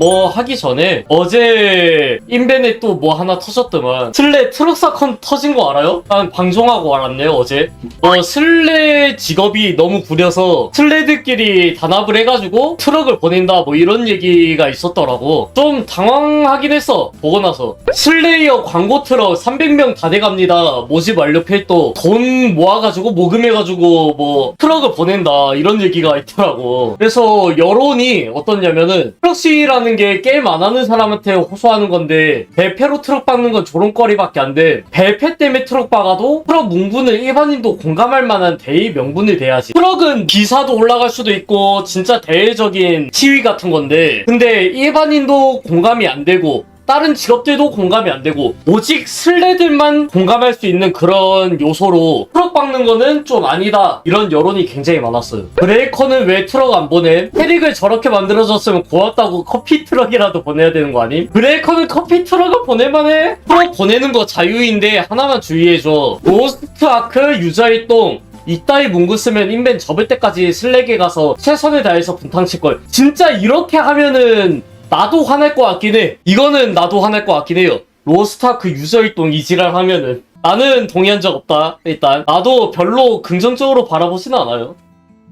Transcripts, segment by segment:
뭐 하기 전에 어제 인벤에 또 뭐 하나 터졌더만. 슬레 트럭 사건 터진 거 알아요? 난 방송하고 알았네요 어제. 어 슬레 직업이 너무 구려서 슬레들끼리 단합을 해가지고 트럭을 보낸다 뭐 이런 얘기가 있었더라고. 좀 당황하긴 했어 보고 나서. 슬레이어 광고 트럭 300명 다 돼갑니다. 모집 완료 필도 돈 모아가지고 모금해가지고 뭐 트럭을 보낸다 이런 얘기가 있더라고. 그래서 여론이 어떻냐면은 트럭시라는 게 게임 안 하는 사람한테 호소하는 건데 배패로 트럭 박는 건 조롱거리밖에 안 돼. 배패 때문에 트럭 박아도 트럭 문구는 일반인도 공감할 만한 대의 명분이 돼야지. 트럭은 기사도 올라갈 수도 있고 진짜 대외적인 시위 같은 건데. 근데 일반인도 공감이 안 되고 다른 직업들도 공감이 안 되고 오직 슬레들만 공감할 수 있는 그런 요소로 트럭 박는 거는 좀 아니다 이런 여론이 굉장히 많았어요 브레이커는 왜 트럭 안 보내? 캐릭을 저렇게 만들어줬으면 고맙다고 커피 트럭이라도 보내야 되는 거 아님? 브레이커는 커피 트럭을 보낼만해? 트럭 보내는 거 자유인데 하나만 주의해줘 로스트 아크 유저일동 이따위 문구 쓰면 인벤 접을 때까지 슬랙에 가서 최선을 다해서 분탕 칠걸 진짜 이렇게 하면은 나도 화날 것 같긴 해. 이거는 나도 화날 것 같긴 해요. 로스타크 유저일동 이지랄 하면은. 나는 동의한 적 없다 일단. 나도 별로 긍정적으로 바라보진 않아요.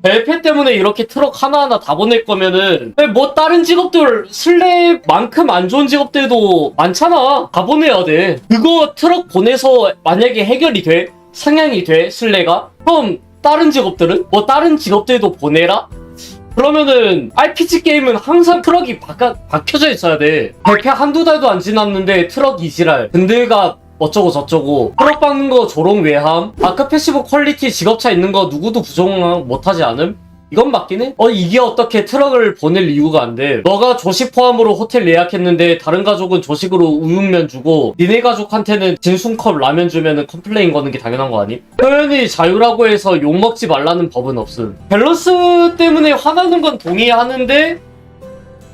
벨페 때문에 이렇게 트럭 하나하나 다 보낼 거면은 왜뭐 다른 직업들 슬랩만큼 안 좋은 직업들도 많잖아. 다 보내야 돼. 그거 트럭 보내서 만약에 해결이 돼? 상향이 돼? 슬레가? 그럼 다른 직업들은? 뭐 다른 직업들도 보내라 그러면은 RPG 게임은 항상 트럭이 바까, 박혀져 있어야 돼. 발표 한두 달도 안 지났는데 트럭 이지랄. 근들가 어쩌고 저쩌고. 트럭 박는 거 조롱 외함. 아크 패시브 퀄리티 직업차 있는 거 누구도 부정 못하지 않음? 이건 맞긴 해? 어, 이게 어떻게 트럭을 보낼 이유가 안 돼. 너가 조식 포함으로 호텔 예약했는데 다른 가족은 조식으로 우육면 주고 니네 가족한테는 진순컵 라면 주면은 컴플레인 거는 게 당연한 거 아니? 표현이 자유라고 해서 욕먹지 말라는 법은 없음. 밸런스 때문에 화나는 건 동의하는데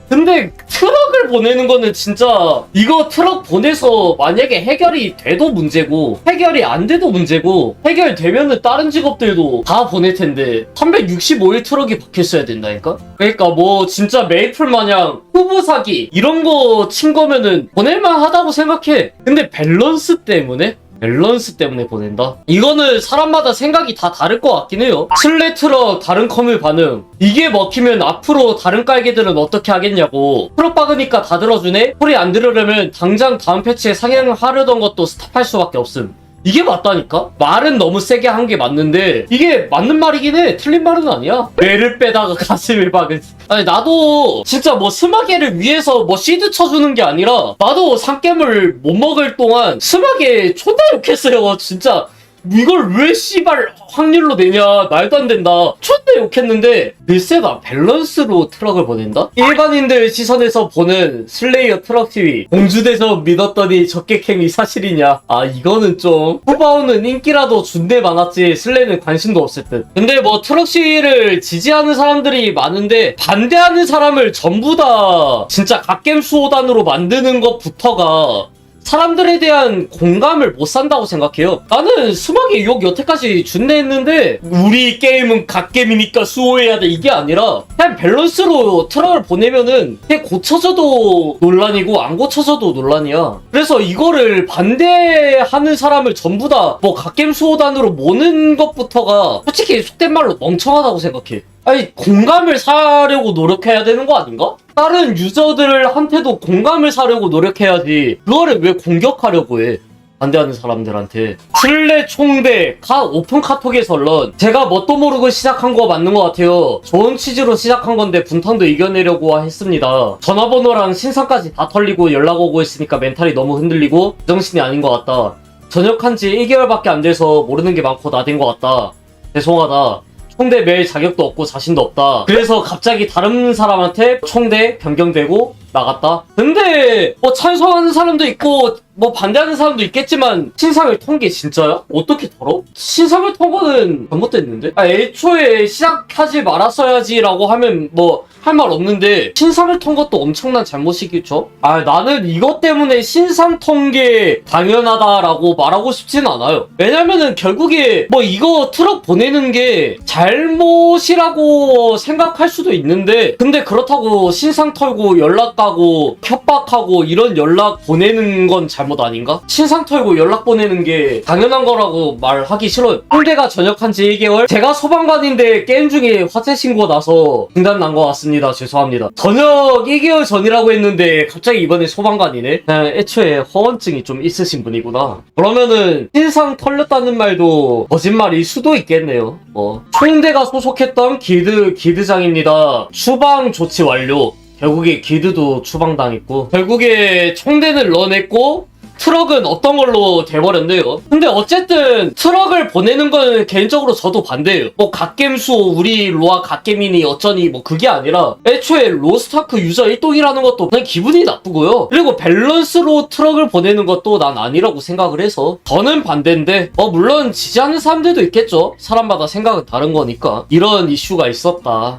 근데 트럭을 보내는 거는 진짜 이거 트럭 보내서 만약에 해결이 돼도 문제고 해결이 안 돼도 문제고 해결되면은 다른 직업들도 다 보낼 텐데 365일 트럭이 박혀 있어야 된다니까? 그러니까 뭐 진짜 메이플 마냥 후보 사기 이런 거 친 거면은 보낼만 하다고 생각해 근데 밸런스 때문에 밸런스 때문에 보낸다? 이거는 사람마다 생각이 다 다를 것 같긴 해요. 슬레 트럭 다른 컴을 반응. 이게 먹히면 앞으로 다른 깔개들은 어떻게 하겠냐고. 트럭 박으니까 다 들어주네? 소리 안 들으려면 당장 다음 패치에 상향하려던 것도 스탑할 수밖에 없음. 이게 맞다니까? 말은 너무 세게 한 게 맞는데 이게 맞는 말이긴 해. 틀린 말은 아니야. 뇌를 빼다가 가슴을 박은. 아니 나도 진짜 뭐 스마게를 위해서 뭐 시드 쳐주는 게 아니라 나도 삼겜을 못 먹을 동안 스마게 존나 욕했어요. 진짜 이걸 왜 씨발 확률로 내냐? 말도 안 된다. 존나 욕했는데 글쎄다 밸런스로 트럭을 보낸다? 일반인들 시선에서 보는 슬레이어 트럭 시위 공주대전 믿었더니 적객행위 사실이냐? 아 이거는 좀. 후바오는 인기라도 준대 많았지 슬레이는 관심도 없을 듯. 근데 뭐 트럭 시위를 지지하는 사람들이 많은데 반대하는 사람을 전부 다 진짜 갓겜 수호단으로 만드는 것부터가 사람들에 대한 공감을 못 산다고 생각해요. 나는 수박이 욕 여태까지 준내 했는데 우리 게임은 갓게임이니까 수호해야 돼 이게 아니라 그냥 밸런스로 트럭을 보내면은 고쳐져도 논란이고 안 고쳐져도 논란이야. 그래서 이거를 반대하는 사람을 전부 다 뭐 갓게임 수호단으로 모는 것부터가 솔직히 속된 말로 멍청하다고 생각해. 아니 공감을 사려고 노력해야 되는 거 아닌가? 다른 유저들한테도 공감을 사려고 노력해야지. 그거를 왜 공격하려고 해? 반대하는 사람들한테. 슬레 총대 카 오픈 카톡에서 런 제가 뭣도 모르고 시작한 거 맞는 것 같아요. 좋은 취지로 시작한 건데 분탕도 이겨내려고 했습니다. 전화번호랑 신상까지 다 털리고 연락 오고 있으니까 멘탈이 너무 흔들리고 정신이 아닌 것 같다. 전역한 지 1개월밖에 안 돼서 모르는 게 많고 나댄 것 같다. 죄송하다 총대 매일 자격도 없고 자신도 없다. 그래서 갑자기 다른 사람한테 총대 변경되고 나갔다. 근데 뭐 찬성하는 사람도 있고 뭐 반대하는 사람도 있겠지만 신상을 턴 게 진짜야? 어떻게 털어? 신상을 턴 거는 잘못됐는데? 아, 애초에 시작하지 말았어야지라고 하면 뭐 할 말 없는데 신상을 턴 것도 엄청난 잘못이겠죠? 아 나는 이것 때문에 신상 턴게 당연하다라고 말하고 싶진 않아요. 왜냐면은 결국에 뭐 이거 트럭 보내는 게 잘못이라고 생각할 수도 있는데 근데 그렇다고 신상 털고 연락 가고 협박하고 이런 연락 보내는 건 잘못 아닌가? 신상 털고 연락 보내는 게 당연한 거라고 말하기 싫어요. 홍대가 전역한 지 1개월 제가 소방관인데 게임 중에 화재 신고 나서 중단 난 것 같습니다. 죄송합니다. 전역 1개월 전이라고 했는데 갑자기 이번에 소방관이네? 그냥 애초에 허언증이 좀 있으신 분이구나. 그러면은 신상 털렸다는 말도 거짓말일 수도 있겠네요. 뭐 총대가 소속했던 기드 기드장입니다. 추방 조치 완료. 결국에 기드도 추방당했고 결국에 총대는 런했고 트럭은 어떤 걸로 돼버렸네요. 근데 어쨌든 트럭을 보내는 건 개인적으로 저도 반대예요. 뭐 갓겜수 우리 로아 갓겜이니 어쩌니 뭐 그게 아니라 애초에 로스타크 유저 1동이라는 것도 그냥 기분이 나쁘고요. 그리고 밸런스로 트럭을 보내는 것도 난 아니라고 생각을 해서 저는 반대인데 어 물론 지지하는 사람들도 있겠죠. 사람마다 생각은 다른 거니까 이런 이슈가 있었다.